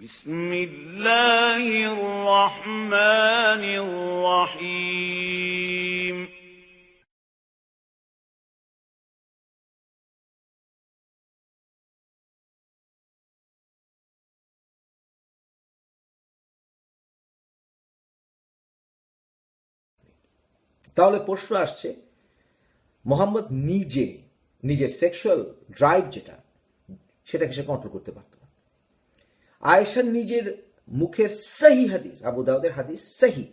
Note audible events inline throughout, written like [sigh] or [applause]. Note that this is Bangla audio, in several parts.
بسم الله الرحمن الرحيم তাহলে প্রশ্ন আসছে মোহাম্মদ নিজে নিজের সেক্সুয়াল ড্রাইভ যেটা সেটাকে সে কন্ট্রোল করতে পারত না আয়েশার নিজের মুখের সহি হাদিস, আবু দাউদের হাদিস সহি।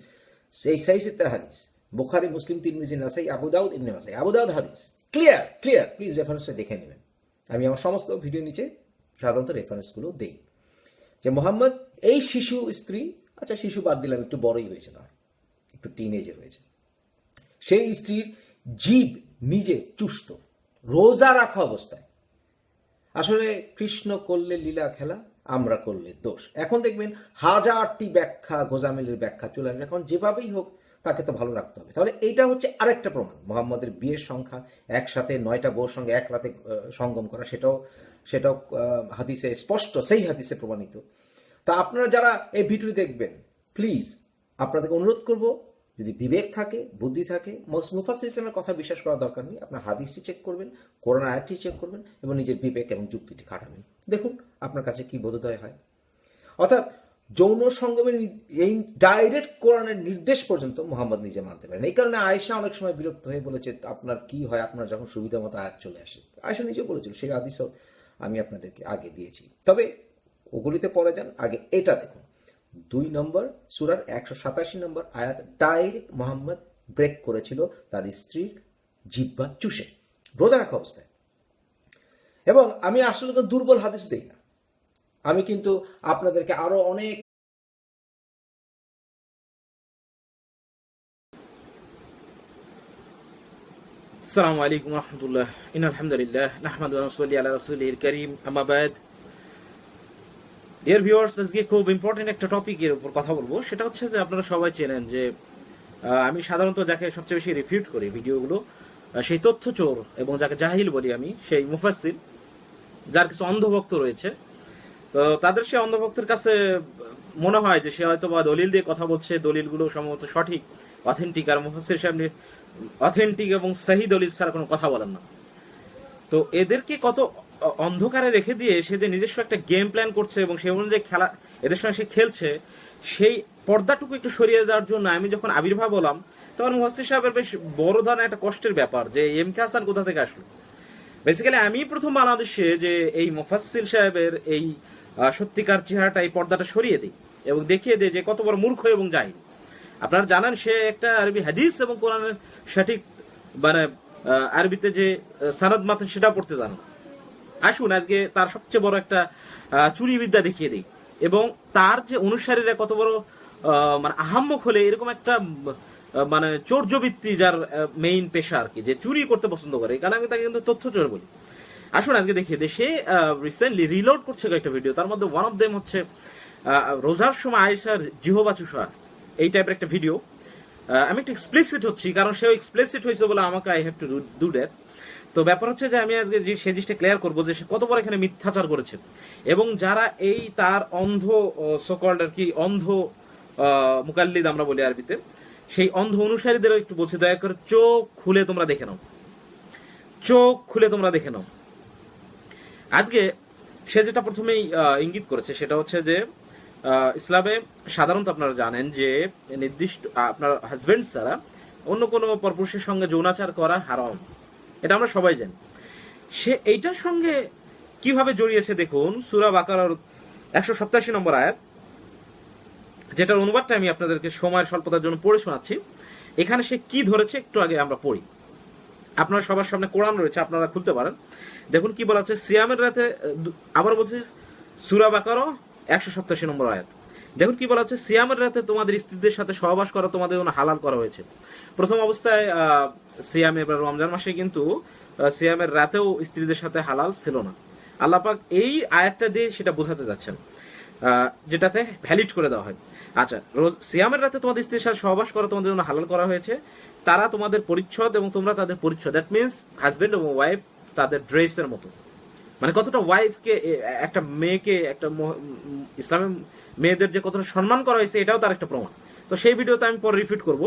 সেই সহি সিত্তার হাদিস। বুখারি, মুসলিম, তিরমিজি, নাসাই, আবু দাউদ, ইবনে নাসাই আবু দাউদ হাদিস। ক্লিয়ার ক্লিয়ার প্লিজ রেফারেন্সটা দেখে নেবেন। আমি আমার সমস্ত ভিডিও নিচে সাধারণত রেফারেন্সগুলো দেই। যে মোহাম্মদ, এই শিশু, স্ত্রী আচ্ছা শিশু বাদ দিলাম, একটু বড়ই হয়েছে না একটু টিনেজের হয়েছে। সেই স্ত্রীর জীব নিজে চুষ্ট, রোজা রাখা অবস্থায়। আসলে কৃষ্ণ করলে লীলা খেলা আমরা করলে দোষ। এখন দেখবেন হাজারটি ব্যাখ্যা, গোজামিলের ব্যাখ্যা চলে আসবে। এখন যেভাবেই হোক, তাকে তো ভালো রাখতে হবে। তাহলে এইটা হচ্ছে আরেকটা প্রমাণ। মোহাম্মদের বিয়ের সংখ্যা, একসাথে নয়টা বউর সঙ্গে এক রাতে সঙ্গম করা, সেটাও সেটাও হাদিসে স্পষ্ট, সেই হাদিসে প্রমাণিত। তা আপনারা যারা এই ভিডিও দেখবেন প্লিজ আপনাদেরকে অনুরোধ করব যদি বিবেক থাকে, বুদ্ধি থাকে মুফাস ইসলামের কথা বিশ্বাস করার দরকার নেই। আপনার হাদিসটি চেক করবেন, কোরআন আয়াতটি চেক করবেন এবং নিজের বিবেক এবং যুক্তিটি খাটাবেন। দেখুন আপনার কাছে কি বোধোদয় হয়। অর্থাৎ যৌন সঙ্গমের এই ডাইরেক্ট কোরআনের নির্দেশ পর্যন্ত মোহাম্মদ নিজে মানতে পারেন। এই কারণে আয়েশা অনেক সময় বিরক্ত হয়ে বলেছে, আপনার কি হয়? আপনার যখন সুবিধা মতো আয়াত চলে আসে। আয়েশা নিজেও বলেছিল, সেই হাদিসও আমি আপনাদেরকে আগে দিয়েছি। তবে ওগুলিতে পড়ে যান, আগে এটা দেখুন। দুই নম্বর সুরার একশো সাতাশি নম্বর আয়াত ডাইরেক্ট মোহাম্মদ ব্রেক করেছিল তার স্ত্রীর জিব্বা চুষে রোজা রাখা অবস্থায় এবং আমি আসলে তো দুর্বল হাদিস দিই না আমি কিন্তু আপনাদেরকে আরো অনেক السلام عليكم ورحمة الله إن الحمد لله نحمد ونصلي على رسوله الكريم أما بعد ডিয়ার ভিউয়ার্স আজকে খুব ইম্পর্টেন্ট একটা টপিকের উপর কথা বলব। সেটা হচ্ছে যে আপনারা সবাই চেনেন যে আমি সাধারণত যাকে সবচেয়ে বেশি রিফিউট করি ভিডিওগুলো সেই তথ্য চোর এবং যাকে জাহিল বলি আমি, সেই মুফাসিল যার কিছু অন্ধভক্ত রয়েছে। তো তাদের সে অন্ধভক্তের কাছে মনে হয় যে সে হয়তো বা দলিল দিয়ে কথা বলছে, দলিলগুলো সম্ভবত সঠিক অথেন্টিক আর মুফাসির সাহেব অথেন্টিক এবং সহি দলিল ছাড়া কোনো কথা বলেন না। তো এদেরকে কত অন্ধকারে রেখে দিয়ে সে যে নিজস্ব একটা গেম প্ল্যান করছে এবং সে অনুযায়ী খেলা এদের সঙ্গে সে খেলছে, সেই পর্দাটুকু একটু সরিয়ে দেওয়ার জন্য আমি যখন আবির্ভাব হলাম, তখন মুহাসির সাহেবের বেশ বড় ধরনের একটা কষ্টের ব্যাপার যে এম কে হাসান কোথা থেকে আসলো বেসিক্যালি আমি প্রথম বাংলাদেশে যে এই মুফাসিল সাহেবের এই সত্যিকার চেহারাটা এই পর্দাটা সরিয়ে দিই এবং দেখিয়ে দিই যে, কত বড় মূর্খ এবং জাহিল আপনারা জানেন সে একটা আরবি হাদিস এবং কোরআনের সঠিক মানে আরবিতে যে সানাদ মাতেন সেটা পড়তে জানেন না। আসুন আজকে তার সবচেয়ে বড় একটা চুরি বিদ্যা দেখিয়ে দিই। এবং তার যে অনুসারীরা কত বড় মানে আহাম্মক হলে এরকম একটা মানে চৌর্যবৃত্তি যার মেইন পেশা আর কি, যে চুরি করতে পছন্দ করে। কারণ আমি তাকে কিন্তু তথ্য চোর বলি। আসুন আজকে দেখিয়ে দিই সে রিসেন্টলি রিলোড করছে কয়েকটা ভিডিও তার মধ্যে ওয়ান অফ দেম হচ্ছে রোজার সময় আয়েশার জিহবা চুষা এই টাইপের একটা ভিডিও আমি একটু এক্সপ্লিসিট হচ্ছি, কারণ সেও এক্সপ্লিসিট হয়েছে বলে আমাকে I have to do that তো ব্যাপার হচ্ছে যে আমি আজকে যে সে জিনিসটা ক্লিয়ার করব যে সে কত বড় এখানে মিথ্যাচার করেছে। এবং যারা এই তার অন্ধ সকল্ড আর কি অন্ধ মুকাল্লিদ আমরা বলি আরবিতে, সেই অন্ধ অনুসারীদেরও একটু বলছে, দয়া করে চোখ খুলে তোমরা দেখে নাও। চোখ খুলে তোমরা দেখে নাও। আজকে সে যেটা প্রথমেই ইঙ্গিত করেছে সেটা হচ্ছে যে ইসলামে সাধারণত আপনারা জানেন যে নির্দিষ্ট আপনার হাজবেন্ড ছাড়া অন্য কোনো পরপুরুষের সঙ্গে যৌনাচার করা হারাম। এটা আমরা সবাই জানি। সে এইটার সঙ্গে কীভাবে জড়িয়েছে দেখুন, সুরা বাকার একশো সপ্তাশি নম্বর আয়াত, যেটার অনুবাদটা আমি আপনাদেরকে সময়ের স্বল্পতার জন্য পড়ে শোনাচ্ছি। এখানে সে কি ধরেছে একটু আগে আমরা পড়ি। আপনারা সবার সামনে কোরআন রয়েছে, আপনারা খুলতে পারেন। দেখুন কি বলা সিয়ামের রাতে, আবার বলছি, সুরা বাকারও একশো সপ্তাশি নম্বর আয়াত। দেখুন কি বলা হচ্ছে সিয়ামের রাতে তোমাদের স্ত্রীদের সাথে সহবাস করা, তোমাদের জন্য হালাল করা হয়েছে। প্রথম অবস্থায় সিয়ামে বা রমজান মাসে কিন্তু সিয়ামের রাতেও স্ত্রীদের সাথে হালাল ছিল না। আল্লাপাক এই আয়াতটা দিয়ে সেটা বোঝাতে যাচ্ছেন যেটাতে ভ্যালিড করে দেওয়া হয়। আচ্ছা রোজ সিয়ামের রাতে তোমাদের স্ত্রীর সাথে সহবাস করা তোমাদের জন্য হালাল করা হয়েছে। তারা তোমাদের পরিচ্ছদ এবং তোমরা তাদের পরিচ্ছদ। দ্যাট মিনস হাজবেন্ড এবং ওয়াইফ তাদের ড্রেসের মতো। মানে কতটা ওয়াইফকে একটা মেয়েকে, একটা ইসলামের মেয়েদের যে কতটা সম্মান করা হয়েছে, এটাও তার একটা প্রমাণ। তো সেই ভিডিওতে আমি পরে রিফিট করব।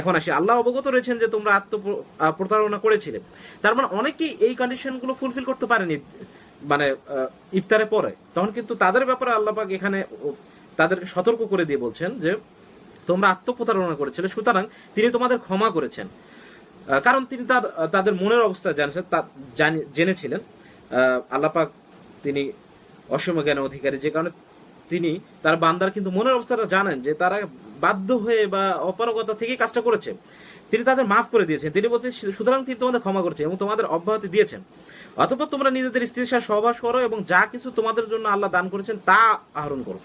এখন আসি। আল্লাহ অবগত রয়েছেন যে তোমরা আত্ম প্রতারণা করেছিলে। তার মানে অনেকেই এই কন্ডিশনগুলো ফুলফিল করতে পারেনি মানে ইফতারে পরে। তখন কিন্তু তাদের ব্যাপারে আল্লাহ এখানে তাদেরকে সতর্ক করে দিয়ে বলছেন যে, তোমরা আত্মপ্রতারণা করেছিলে, সুতরাং তিনি তোমাদের ক্ষমা করেছেন। কারণ তিনি তার, তাদের মনের অবস্থা জানছেন জেনেছিলেন। আল্লাপাক তিনি অসম জ্ঞান অধিকারী, যে কারণে তিনি তার বান্দার কিন্তু মনের অবস্থাটা জানেন যে তারা বাধ্য হয়ে বা অপারগতা থেকে কাজটা করেছে। তিনি তাদের মাফ করে দিয়েছেন। তিনি বলছেন সুতরাং তিনি তোমাদের ক্ষমা করছেন এবং তোমাদের অব্যাহতি দিয়েছেন। অতঃপর তোমরা নিজেদের স্ত্রীর সাথে সহবাস করো এবং যা কিছু তোমাদের জন্য আল্লাহ দান করেছেন তা আহরণ করো।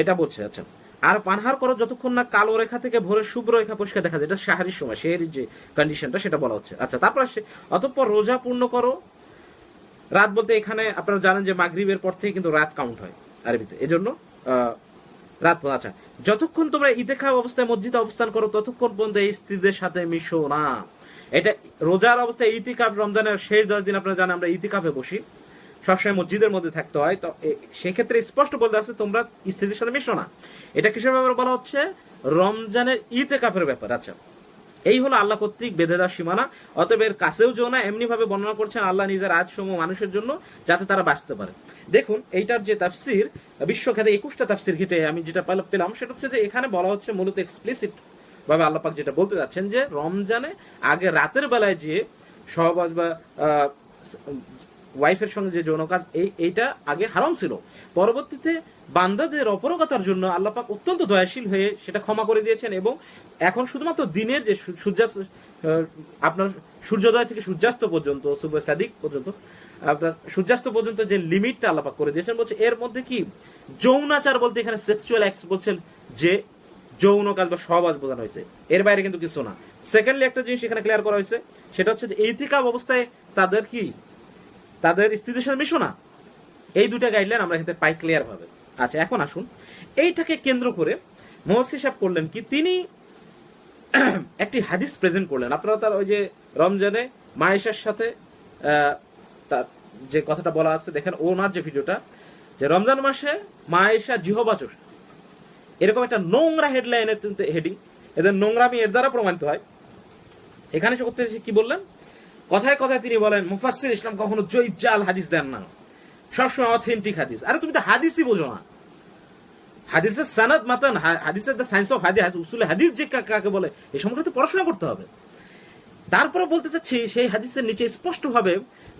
এটা বলছে আচ্ছা। আর পানহার করো যতক্ষণ না কালো রেখা থেকে ভোরের শুভ্র রেখা পরিষ্কার দেখা যায়। এটা সাহারির সময় সেহের যে কন্ডিশনটা সেটা বলা হচ্ছে। আচ্ছা তারপর আসছে অতঃপর রোজা পূর্ণ করো। রাত বলতে এখানে আপনারা জানেন যে মাগরিবের পর থেকে কিন্তু রাত কাউন্ট হয় আরবিতে। এজন্য রাত আচ্ছা। যতক্ষণ তোমরা ইতেখা অবস্থায়, মসজিদে অবস্থান করো, ততক্ষণ পর্যন্ত এই স্ত্রীদের সাথে মিশো না। এটা রোজার অবস্থায় ইতিকাফ রমজানের শেষ দশ দিন আপনারা জানেন, আমরা ইতিকাফে বসি। সবসময় মসজিদের মধ্যে থাকতে হয়। তো সেক্ষেত্রে স্পষ্ট বলতে আছে, তোমরা স্ত্রীদের সাথে মিশো না। এটা কিসের ব্যাপারে বলা হচ্ছে? রমজানের ইতেকাফের ব্যাপার। আচ্ছা। এই হলো আল্লাহ কর্তৃক বেঁধে দেওয়ার সীমানা। অতএব এর কাছেও যেও না এমনি ভাবে বর্ণনা করছেন আল্লাহ নিজের আজসমূহ মানুষের জন্য যাতে তারা বাঁচতে পারে। দেখুন, এইটার যে তাফসির, বিশ্বখ্যাত একুশটা তাফসির ঘেটে আমি যেটা পেল- পেলাম, সেটা হচ্ছে যে এখানে বলা হচ্ছে মূলত এক্সপ্লিসিট ভাবে আল্লাপাক যেটা বলতে যাচ্ছেন যে রমজানে আগে রাতের বেলায় যে সহবাস বা ওয়াইফের সঙ্গে যে যৌন কাজ, এই, এইটা আগে হারাম ছিল। পরবর্তীতে বান্দাদের অপরগতার জন্য আল্লাপাক অত্যন্ত দয়াশীল হয়ে সেটা ক্ষমা করে দিয়েছেন এবং এখন শুধুমাত্র দিনের যে সূর্যাস্ত আপনার সূর্যোদয় থেকে সূর্যাস্ত পর্যন্ত সুবে সাদিক পর্যন্ত, আপনার সূর্যাস্ত পর্যন্ত যে লিমিটটা আল্লাপাক করে দিয়েছেন, বলছে এর মধ্যে কি? যৌনাচার বলতে এখানে সেক্সুয়াল অ্যাক্ট বলছেন যে যৌন কাজ বা সহবাস বোঝানো হয়েছে। এর বাইরে কিন্তু কিছু না। সেকেন্ডলি একটা জিনিস এখানে ক্লিয়ার করা হয়েছে, সেটা হচ্ছে যে এইতিকাব অবস্থায় তাদের কি? তাদের স্ত্রীদের সাথে মিশো না। এই দুটা গাইডলাইন আমরা এখানে পাই ক্লিয়ার ভাবে। আচ্ছা এখন আসুন। এইটাকে কেন্দ্র করে মহসি সাহেব করলেন কি, তিনি [clears throat] একটি হাদিস প্রেজেন্ট করলেন। আপনারা তার ওই যে রমজানে মায়েশার সাথে যে কথাটা বলা আছে, দেখেন ওনার যে ভিডিওটা, যে রমজান মাসে মায়েশা জিহবাচক এরকম একটা নোংরা হেডলাইনের হেডিং এদের নোংরামি এর দ্বারা প্রমাণিত হয়। এখানে সে করতে কি বললেন? কথায় কথায় তিনি বলেন, মুফাসসির ইসলাম কখনো জৈব জাল হাদিস দেন না। সবসময় অথেন্টিক হাদিস। আরে তুমি তো হাদিসই বোঝো না। হাদিসের সানাদ মাতান হাদিসের দ্য সায়েন্স অফ হাদিস উসুলে হাদিস যে কাকে বলে এই সম্পর্কে তো পড়াশোনা করতে হবে। তারপরে বলতে চাচ্ছি, সেই হাদিসের নিচে স্পষ্ট ভাবে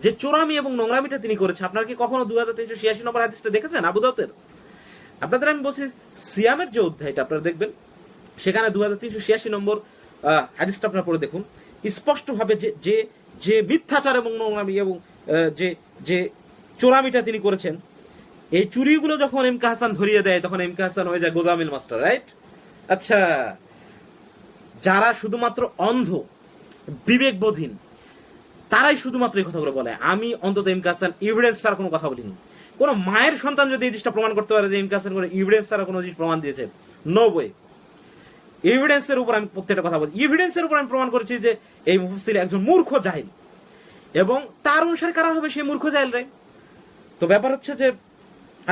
যে চোরামি এবং নোংরামিটা তিনি করেছে, আপনারা কি কখনো দুই হাজার তিনশো ছিয়াশি নম্বর হাদিসটা দেখেছেন আবুদাউতের আপনাদের আমি বলছি, সিয়ামের যে অধ্যায়টা আপনারা দেখবেন, সেখানে দু হাজার তিনশো ছিয়াশি নম্বর হাদিসটা আপনারা পড়ে দেখুন। স্পষ্টভাবে যে যে যে মিথ্যাচার এবং নোংরামি এবং যে যে চোরামিটা তিনি করেছেন, এই চুরিগুলো যখন এম হাসান ধরিয়ে দেয়, তখন এম হাসান হয়ে যায় গোজামিল মাস্টার রাইট আচ্ছা যারা শুধুমাত্র অন্ধ বিবেকবোধীন তারাই শুধুমাত্র এই কথাগুলো বলে। আমি অন্তত এম হাসান ইভিডেন্স ছাড়া কোনো কথা বলিনি। কোন মায়ের সন্তান যদি এই জিনিসটা প্রমাণ করতে পারে যে এম হাসান কোনো ইভিডেন্স ছাড়া কোনো জিনিস প্রমাণ দিয়েছে? নো বই এভিডেন্সের উপর আমি প্রত্যেকটা কথা বলছি। এভিডেন্সের উপর আমি প্রমাণ করেছি যে এই মুফসির একজন মূর্খ জাহিল। এবং তার অনুসারে কারা হবে সেই মূর্খ জাহিল রে? তো ব্যাপার হচ্ছে যে,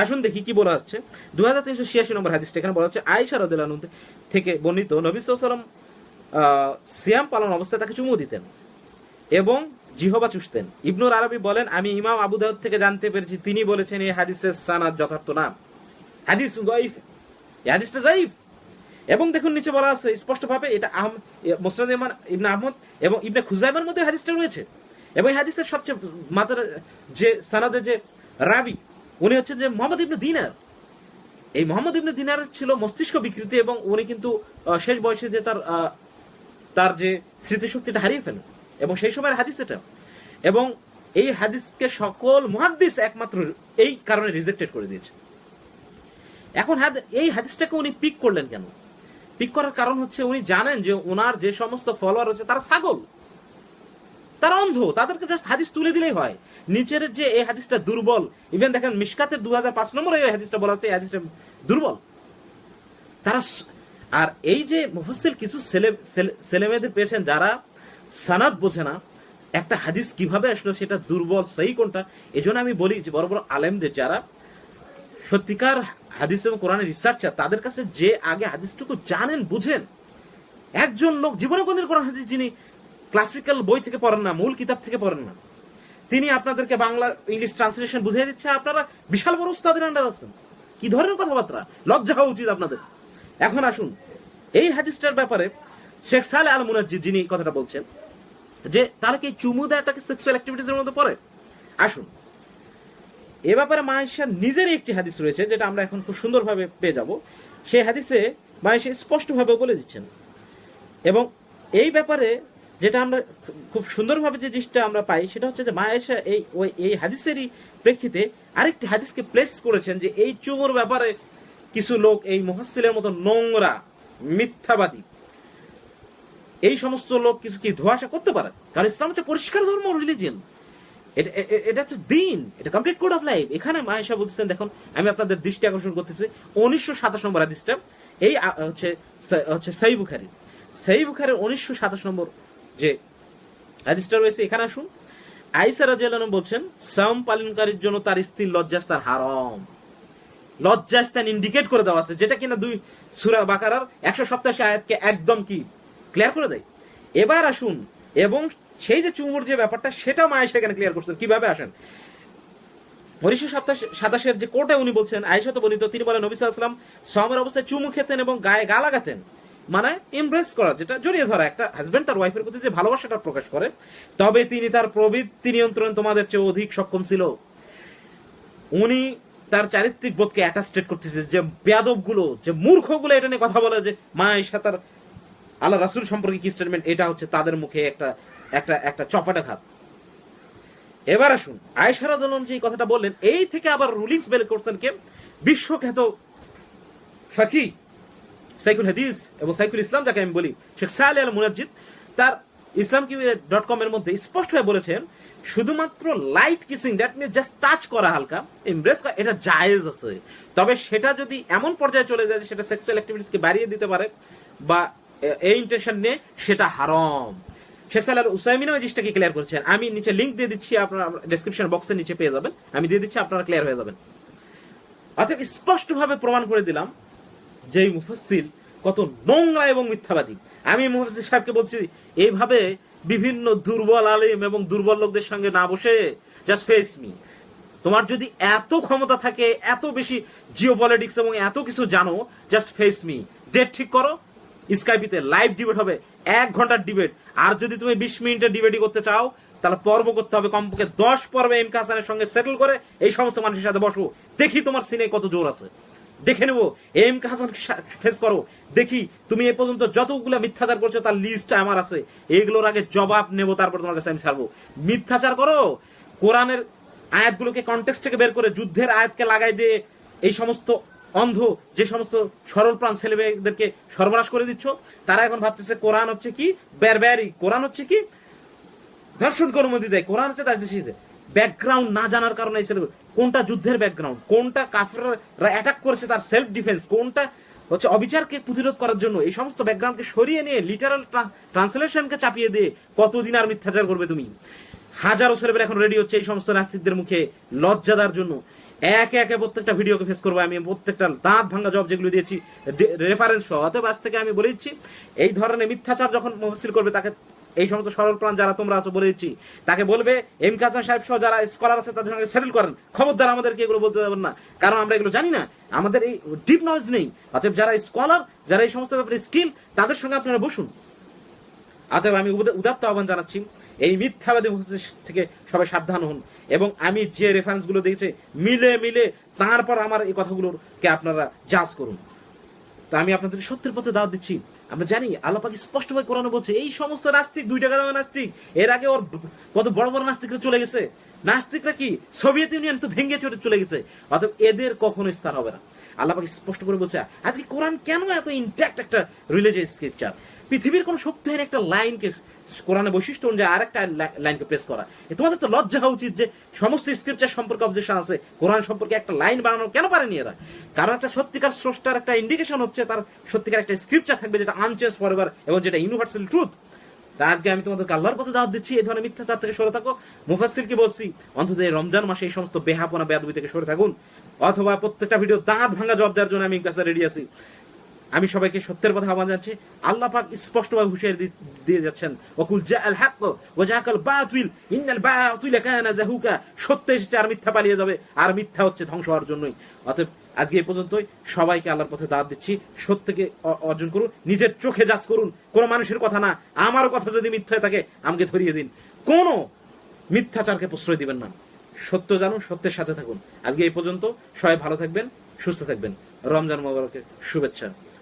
আসুন দেখি কি বলা হচ্ছে। দু হাজার তিনশো ছিয়াশি নম্বর হাদিসটা এখানে বলা হচ্ছে আয়সা রদিল্লাহ থেকে বর্ণিত নবী সাল্লাম সিয়াম পালন অবস্থায় তাকে চুমু দিতেন এবং জিহবা চুষতেন। ইবনুর আরবি বলেন, আমি ইমাম আবু দাউদ থেকে জানতে পেরেছি, তিনি বলেছেন এই হাদিসের সানাদ যথার্থ নাম হাদিস এই হাদিসটা জাইফ এবং দেখুন নিচে বলা আছে স্পষ্ট ভাবে এটা আহম মোসরাদ ইমান ইবনে আহমদ এবং ইবনে খুজাইমার মধ্যে হাদিসটা রয়েছে। এবং এই হাদিসের সবচেয়ে মাতার যে সানাদে যে রাবি, উনি হচ্ছেন যে মোহাম্মদ ইবনে দিনার। এই মোহাম্মদ ইবনে দিনার ছিল মস্তিষ্ক বিকৃতি এবং উনি কিন্তু শেষ বয়সে যে তার তার যে স্মৃতিশক্তিটা হারিয়ে ফেলেন। এবং সেই সময়ের হাদিস এটা। এবং এই হাদিসকে সকল মুহাদ্দিস একমাত্র এই কারণে রিজেক্টেড করে দিয়েছে। এখন এই হাদিসটাকে উনি পিক করলেন কেন? পিক করার কারণ হচ্ছে উনি জানেন যে ওনার যে সমস্ত ফলোয়ার আছে তারা ছাগল। তারা অন্ধ, তাদেরকে জাস্ট হাদিস তুলে দিলেই হয়। নিচের যে এই হাদিসটা দুর্বল ইভেন দেখেন মিশকাতের দু হাজার পাঁচ নম্বরে এই হাদিসটা বলা আছে, এই হাদিসটা দুর্বল। তারা আর এই যে মুফসিল কিছু ছেলে, ছেলে- ছেলে মেয়েদের পেয়েছেন যারা সানাদ বোঝে না, একটা হাদিস কীভাবে আসলো সেটা দুর্বল, সেই কোনটা? এজন্য আমি বলি যে বড় বড় আলেমদের যারা সত্যিকার হাদিস এবং কোরআনের রিসার্চার তাদের কাছে যে আগে হাদিসটুকু জানেন, বুঝেন। একজন লোক, জীবনে কোনদিন কোরআন হাদিস যিনি ক্লাসিক্যাল বই থেকে পড়েন না, মূল কিতাব থেকে পড়েন না, তিনি আপনাদেরকে বাংলা ইংলিশ ট্রান্সলেশন বুঝিয়ে দিচ্ছে, আপনারা বিশাল বড় উস্তাদের আন্ডার আছেন। কি ধরনের কথাবার্তা? লজ্জা হওয়া উচিত আপনাদের। এখন আসুন, এই হাদিসটার ব্যাপারে শেখ সালে আল মুনাজ্জিদ যিনি কথাটা বলছেন যে, তারা কি চুমু দেওয়াটাকে সেক্সুয়াল অ্যাক্টিভিটিসের মধ্যে পড়ে? আসুন এ ব্যাপারে মায়েশার নিজেরই একটি হাদিস রয়েছে, যেটা আমরা এখন খুব সুন্দরভাবে পেয়ে যাব। সেই হাদিসে মায়েশা স্পষ্টভাবে বলে দিচ্ছেন। এবং এই ব্যাপারে যেটা আমরা খুব সুন্দরভাবে যে জিনিসটা আমরা পাই, সেটা হচ্ছে যে মায়েশা এই ওই, এই হাদিসেরই প্রেক্ষিতে আরেকটি হাদিসকে প্লেস করেছেন যে এই চুমুর ব্যাপারে কিছু লোক, এই মুহাসিলের মতো নোংরা, মিথ্যাবাদী, এই সমস্ত লোক কিছু কি ধোয়াশা করতে পারে? কারণ ইসলাম হচ্ছে পরিষ্কার ধর্ম রিলিজিয়ন এটা হচ্ছে দিন। এটা কমপ্লিট কোড অফ লাইফ এখানে মায়েশা বলতেছেন, দেখুন, আমি আপনাদের দৃষ্টি আকর্ষণ করতেছি। উনিশশো সাতাশ নম্বর হাদিসটা, এই হচ্ছে হচ্ছে সাই বুখারি। সাই বুখারের উনিশশো সাতাশ নম্বর যে হাদিসটা রয়েছে, এখানে আসুন। আইসা রাজিয়াল বলছেন সাম পালনকারীর জন্য তার স্ত্রীর লজ্জাস্থান হারম। লজ্জাস্থান ইন্ডিকেট করে দেওয়া আছে, যেটা কিনা দুই সুরা বাকারার একশো সপ্তাশি আয়াতকে একদম কি ক্লিয়ার করে দেয়। এবার আসুন, এবং সেই যে চুমুর যে ব্যাপারটা সেটা মায়ের সেখানে ক্লিয়ার করছেন। কীভাবে আসেন? উনিশশো সাতাশের যে কোর্টে উনি বলছেন আয়সা তো বলিত তিনি বলেন, নবী সাল্লাম অবস্থায় চুমু খেতেন এবং গায়ে গা লাগাতেন মানে করা, যেটা জড়িয়ে ধরা। একটা হাজবেন্ড তার ওয়াইফের প্রতি যে ভালোবাসাটা প্রকাশ করে, তবে তিনি তার প্রবৃত্তি নিয়ন্ত্রণ তোমাদের চেয়ে অধিক সক্ষম ছিল। উনি তার চারিত্রিক বোধকে অ্যাটাস্টেড করতেছে যে বেয়াদবগুলো যে মূর্খগুলো এটা নিয়ে কথা বলে যে, মা তার আল্লাহ রাসুল সম্পর্কে কি স্টেটমেন্ট এটা হচ্ছে তাদের মুখে একটা একটা একটা চপাটা খাত এবার আসুন আয়সারা দলন যে কথাটা বললেন, এই থেকে আবার রুলিংস বের করছেন কে? বিশ্বখ্যাত ফাকি সাইকুল হাদিস এবং সাইকুল ইসলাম, যাকে আমি বলি, শেখ সালে আল মুনাজ্জিদ তার ইসলাম কি ডট কম এর মধ্যে স্পষ্ট হয়ে বলেছেন, শুধুমাত্র light kissing that means just touch করা হালকা এমব্রেস করা, এটা জায়েজ আছে। তবে সেটা যদি এমন পর্যায়ে চলে যায় সেটা সেক্সুয়াল অ্যাক্টিভিটিসকে বাড়িয়ে দিতে পারে, বা এই ইন্টেনশন নিয়ে সেটা হারাম। শেখ সালাল উসাইমিনও এই জিনিসটাকে ক্লিয়ার করেছেন। আমি নিচে লিংক দিয়ে দিচ্ছি, আপনারা ডেসক্রিপশন বক্সের নিচে পেয়ে যাবেন। আমি দিয়ে দিচ্ছি, আপনারা ক্লিয়ার হয়ে যাবেন। অর্থাৎ স্পষ্টভাবে প্রমাণ করে দিলাম যে মুফাসিল কত নোংরা এবং মিথ্যাবাদী। আমি মুফাসিল সাহেবকে বলছি, এইভাবে বিভিন্ন দুর্বল আলিম এবং দুর্বল লোকদের সঙ্গে না বসে জাস্ট ফেস মি তোমার যদি এত ক্ষমতা থাকে, এত বেশি জিও পলিটিক্স এবং এত কিছু জানো জাস্ট ফেস মি ডেট ঠিক করো স্কাইপিতে লাইভ ডিবেট হবে। এক ঘণ্টার ডিবেট আর যদি তুমি বিশ মিনিটের ডিবেটই করতে চাও, তাহলে পর্ব করতে হবে কমপক্ষে দশ পর্বে এম হাসানের সঙ্গে সেটেল করে এই সমস্ত মানুষের সাথে বসো দেখি তোমার সিনে কত জোর আছে। দেখে নেব, এম হাসান ফেস করো। দেখি তুমি এ পর্যন্ত যতগুলো মিথ্যাচার করছ, তার লিস্টটা আমার আছে। এগুলোর আগে জবাব নেব, তারপর তোমার কাছে আমি ছাড়বো। মিথ্যাচার করো, কোরআনের আয়াতগুলোকে কন্টেক্সট থেকে বের করে যুদ্ধের আয়াতকে লাগাই দিয়ে এই সমস্ত অন্ধ যে সমস্ত সরল প্রাণ ছেলে মেয়েদেরকে সর্বনাশ করে দিচ্ছ, তারা এখন ভাবতেছে কোরআন হচ্ছে কি? ব্যারব্যারি কোরআন হচ্ছে কি? ধর্ষণকে অনুমতি দেয়। কোরআন হচ্ছে তার দেশে ব্যাকগ্রাউন্ড না জানার কারণে এই ছেলে কোনটা যুদ্ধের ব্যাকগ্রাউন্ড কোনটা কাফেররা অ্যাটাক করেছে তার সেলফ ডিফেন্স কোনটা হচ্ছে অবিচারকে প্রতিরোধ করার জন্য? এই সমস্ত ব্যাকগ্রাউন্ডকে সরিয়ে নিয়ে লিটারাল ট্রান্সলেশনকে চাপিয়ে দিয়ে কতদিন আর মিথ্যাচার করবে তুমি? হাজারো ছেলেবেলা এখন রেডি হচ্ছে এই সমস্ত নাস্তিকদের মুখে লজ্জা লজ্জাদার জন্য। একে একে প্রত্যেকটা ভিডিওকে ফেস করব আমি। প্রত্যেকটা দাঁত ভাঙ্গা জব যেগুলো দিয়েছি রেফারেন্স সহ। অতএব আজ থেকে আমি বলে দিচ্ছি এই ধরনের মিথ্যাচার যখন মুফসির করবে, তাকে এই সমস্ত সরল প্রাণ যারা তোমরা আছো বলে দিচ্ছি তাকে বলবে, এম কাসান সাহেব সহ যারা স্কলার আছে, তাদের সঙ্গে সেটেল করেন। খবরদার আমাদেরকে এগুলো বলতে যাবেন না। কারণ আমরা এগুলো জানি না। আমাদের এই ডিপ নলেজ নেই। অতএব যারা স্কলার যারা এই সমস্ত ব্যাপারে স্কিল তাদের সঙ্গে আপনারা বসুন। অতএব আমি উদ- উদাত্ত আহ্বান জানাচ্ছি। এই মিথ্যাবাদী মুফাসির থেকে সবাই সাবধান হন। এবং আমি যে রেফারেন্সগুলো দেখেছি, মিলে মিলে তারপর আমার এই কথাগুলোকে আপনারা জাজ করুন। তা আমি আপনাদেরকে সত্যের পথে দাওয়াত দিচ্ছি। আমরা জানি আল্লাহ পাক স্পষ্টভাবে কোরআনে বলছে, এই সমস্ত নাস্তিক দুই টাকা দামে নাস্তিক। এর আগে ওর কত বড় বড় নাস্তিকরা চলে গেছে। নাস্তিকরা কি সোভিয়েত ইউনিয়ন তো ভেঙে চলে চলে গেছে। অতএব এদের কখনো স্থান হবে না। আল্লাহ পাক স্পষ্ট করে বলছে, আজকে কোরআন কেন এত ইন্ট্যাক্ট একটা রিলিজিয়াস স্ক্রিপচার পৃথিবীর কোন শক্তিহীন একটা লাইনকে কোরআনের বৈশিষ্ট্য অনুযায়ী আর একটা লাইনকে প্রেস করা। তোমাদের তো লজ্জা হওয়া উচিত যে সমস্ত স্ক্রিপচার সম্পর্কে অবজেকশন আছে, কোরআন সম্পর্কে একটা লাইন বানানো কেন পারেনি এরা? কারণ একটা সত্যিকার স্রষ্টার একটা ইন্ডিকেশন হচ্ছে তার সত্যিকার একটা স্ক্রিপচার থাকবে যেটা আনচেঞ্জ ফরএভার এবং যেটা ইউনিভার্সাল ট্রুথ তা আজকে আমি তোমাদেরকে আল্লাহর পথে দাওয়াত দিচ্ছি, এই ধরনের মিথ্যাচার থেকে সরে থাকো। মুফাসসির কি বলছি, অন্তত এই রমজান মাসে এই সমস্ত বেহাপনা, বেয়াদবি থেকে সরে থাকুন। অথবা প্রত্যেকটা ভিডিও দাঁত ভাঙা জবাব দেওয়ার জন্য আমি কাছে রেডি আছি। আমি সবাইকে সত্যের কথা আহ্বান জানাচ্ছি। আল্লাহ পাক স্পষ্টভাবে হুঁশিয়ারি দিয়ে যাচ্ছেন। ওকুল জা আল হাক ও জাকাল বাতিল। ইন্নাল বাতিল কানা জাহুকা। সত্য এসেছে, আর মিথ্যা পালিয়ে যাবে। আর মিথ্যা হচ্ছে ধ্বংস হওয়ার জন্যই। অতএব আজকে এই পর্যন্তই। সবাইকে আল্লাহর পথে দাওয়াত দিচ্ছি। সত্যকে অর্জন করুন। নিজের চোখে যাচ করুন। কোনো মানুষের কথা না। আমারও কথা যদি মিথ্যা হয়ে থাকে, আমাকে ধরিয়ে দিন। কোনো মিথ্যাচারকে প্রশ্রয় দিবেন না। সত্য জানুন, সত্যের সাথে থাকুন। আজকে এই পর্যন্ত। সবাই ভালো থাকবেন, সুস্থ থাকবেন। রমজান মোবারকের শুভেচ্ছা।